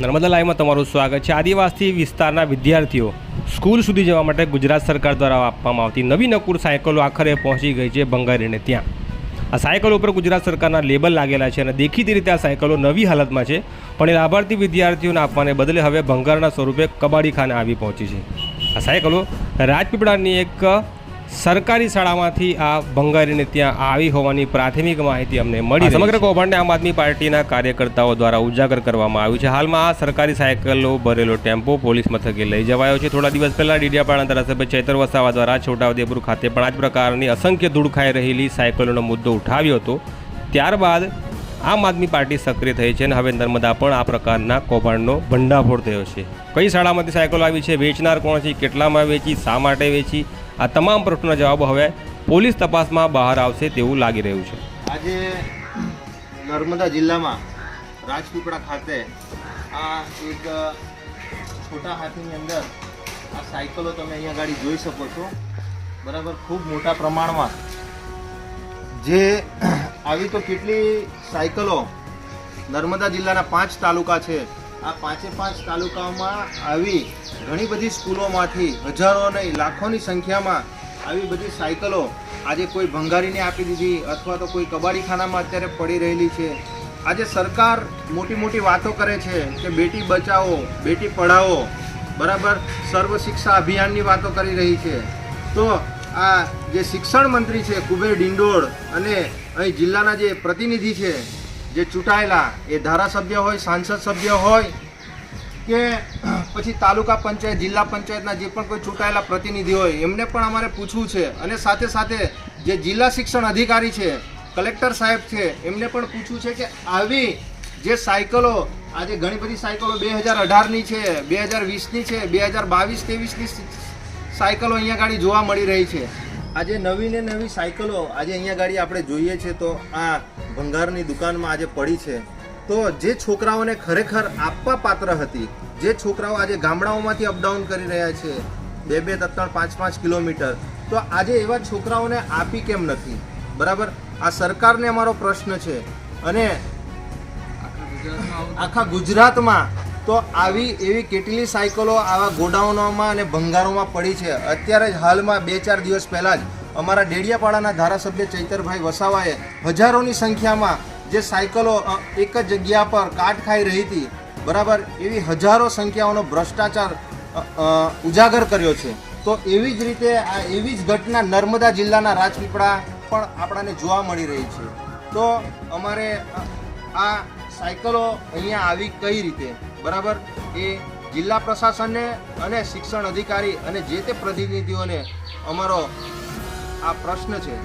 નર્મદા લાઈવમાં તમારું સ્વાગત છે. આદિવાસી વિસ્તારના વિદ્યાર્થીઓ સ્કૂલ સુધી જવા માટે ગુજરાત સરકાર દ્વારા આપવામાં આવતી નવી નકુર સાયકલો આખરે પહોંચી ગઈ છે બંગારીને ત્યાં. આ સાયકલો ઉપર ગુજરાત સરકારના લેબલ લાગેલા છે અને દેખીતી રીતે આ સાયકલો નવી હાલતમાં છે, પણ એ લાભાર્થી વિદ્યાર્થીઓને આપવાને બદલે હવે ભંગારના સ્વરૂપે કબાડીખાને આવી પહોંચી છે. આ સાયકલો રાજપીપળાની એક સરકારી શાળામાંથી આ ભંગારીને ત્યાં આવી હોવાની પ્રાથમિક માહિતી અમને મળી સમગ્ર કૌભાંડને આમ આદમી પાર્ટીના કાર્યકર્તાઓ દ્વારા ઉજાગર કરવામાં આવ્યું છે. હાલમાં આ સરકારી સાયકલો ભરેલો ટેમ્પો પોલીસ મથકે લઈ જવાયો છે. થોડા દિવસ પહેલા ડીડિયાપાડા ધારાસભ્ય ચૈતર વસાવા દ્વારા છોટાઉદેપુર ખાતે પણ આ જ પ્રકારની અસંખ્ય ધૂળ ખાઈ રહેલી સાયકલોનો મુદ્દો ઉઠાવ્યો હતો. ત્યારબાદ આમ આદમી પાર્ટી સક્રિય થઈ છે અને હવે નર્મદા પણ આ પ્રકારના કૌભાંડનો ભંડાફોડ થયો છે. કઈ શાળામાંથી સાયકલો આવી છે, વેચનાર કોણ છે, કેટલામાં વેચી, શા માટે વેચી? આ તમામ પ્રશ્નોના જવાબો હવે પોલીસ તપાસમાં બહાર આવશે તેવું લાગી રહ્યું છે. આજે નર્મદા જિલ્લામાં રાજપીપળા ખાતે આ એક છોટા હાથીની અંદર આ સાયકલો તમે અહીંયા ગાડી જોઈ શકો છો. બરાબર, ખૂબ મોટા પ્રમાણમાં જે આવી તો કેટલી સાયકલો? નર્મદા જિલ્લાના પાંચ તાલુકા છે. આ પાંચે પાંચ તાલુકાઓમાં આવી ઘણી બધી સ્કૂલોમાંથી હજારો નહીં લાખોની સંખ્યામાં આવી બધી સાયકલો આજે કોઈ ભંગારીને આપી દીધી અથવા તો કોઈ કબાડીખાનામાં અત્યારે પડી રહેલી છે. આજે સરકાર મોટી મોટી વાતો કરે છે કે બેટી બચાવો, બેટી પઢાવો. બરાબર? સર્વ શિક્ષા અભિયાનની વાતો કરી રહી છે. તો આ જે શિક્ષણ મંત્રી છે, કુબેર ડિંડોળ અને અહીં જિલ્લાના જે પ્રતિનિધિ છે, જે ચૂંટાયેલા, એ ધારાસભ્ય હોય, સાંસદ સભ્ય હોય કે પછી તાલુકા પંચાયત, જિલ્લા પંચાયતના જે પણ કોઈ ચૂંટાયેલા પ્રતિનિધિ હોય, એમને પણ અમારે પૂછવું છે. અને સાથે સાથે જે જિલ્લા શિક્ષણ અધિકારી છે, કલેક્ટર સાહેબ છે, એમને પણ પૂછવું છે કે આવી જે સાયકલો આજે ઘણી બધી સાયકલો બે હજાર અઢારની છે, બે હજાર વીસની છે, બે હજાર બાવીસ, ત્રેવીસની સાયકલો અહીંયા ગાડી જોવા મળી રહી છે. આજે નવી ને નવી સાયકલો આજે અહીંયા ગાડી આપણે જોઈએ છે તો આ ભંગારની દુકાનમાં આજે પડી છે. તો જે છોકરાઓને ખરેખર આપવા પાત્ર હતી જે છોકરાઓ આજે ગામડાઓમાંથી અપડાઉન કરી રહ્યા છે બે બે ત્રણ પાંચ પાંચ કિલોમીટર તો આજે એવા છોકરાઓને આપી કેમ નથી? બરાબર? આ સરકારને અમારો પ્રશ્ન છે. અને આખા ગુજરાતમાં તો આવી, એવી કેટલી સાયકલો આવા ગોડાઉનોમાં અને ભંગારોમાં પડી છે? અત્યારે જ હાલમાં બે ચાર દિવસ પહેલાં જ અમારા ડેડિયાપાડાના ધારાસભ્ય ચૈતરભાઈ વસાવાએ હજારોની સંખ્યામાં જે સાયકલો એક જ જગ્યા પર કાટ ખાઈ રહી હતી, બરાબર, એવી હજારો સંખ્યાઓનો ભ્રષ્ટાચાર ઉજાગર કર્યો છે. તો એવી જ રીતે આ એવી જ ઘટના નર્મદા જિલ્લાના રાજપીપળા પણ આપણાને જોવા મળી રહી છે. તો અમારે આ સાયકલો અહીંયા આવી કઈ રીતે? બરાબર? એ જિલ્લા પ્રશાસનને અને શિક્ષણ અધિકારી અને જે તે પ્રતિનિધિઓને અમારો આ પ્રશ્ન છે.